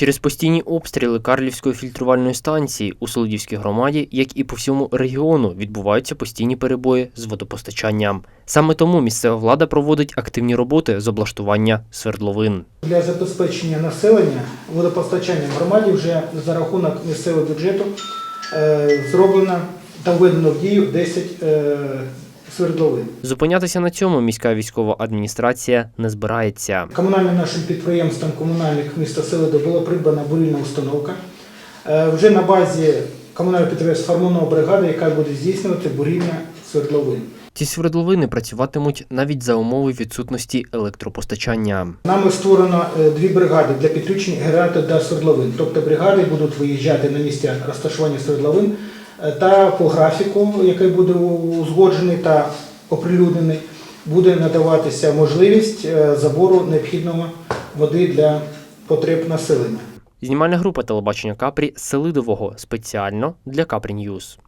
Через постійні обстріли Карлівської фільтрувальної станції у Солодівській громаді, як і по всьому регіону, відбуваються постійні перебої з водопостачанням. Саме тому місцева влада проводить активні роботи з облаштування свердловин. Для забезпечення населення водопостачанням громаді вже за рахунок місцевого бюджету е, зроблено та введено в дію 10 е, свердловин. Зупинятися на цьому міська військова адміністрація не збирається. Комунальним нашим підприємством комунальних міста Селиdo була придбана бурильна установка. Е, Вже на базі комунального підприємства сформована бригада, яка буде здійснювати буріння свердловин. Ці свердловини працюватимуть навіть за умови відсутності електропостачання. Нами створено е, дві бригади для підключення генератора до свердловин. Тобто бригади будуть виїжджати на місця розташування свердловин та по графіку, який буде узгоджений та оприлюднений, буде надаватися можливість е, забору необхідного води для потреб населення. Знімальна група телебачення Капрі Селидового спеціально для Капрі Ньюз.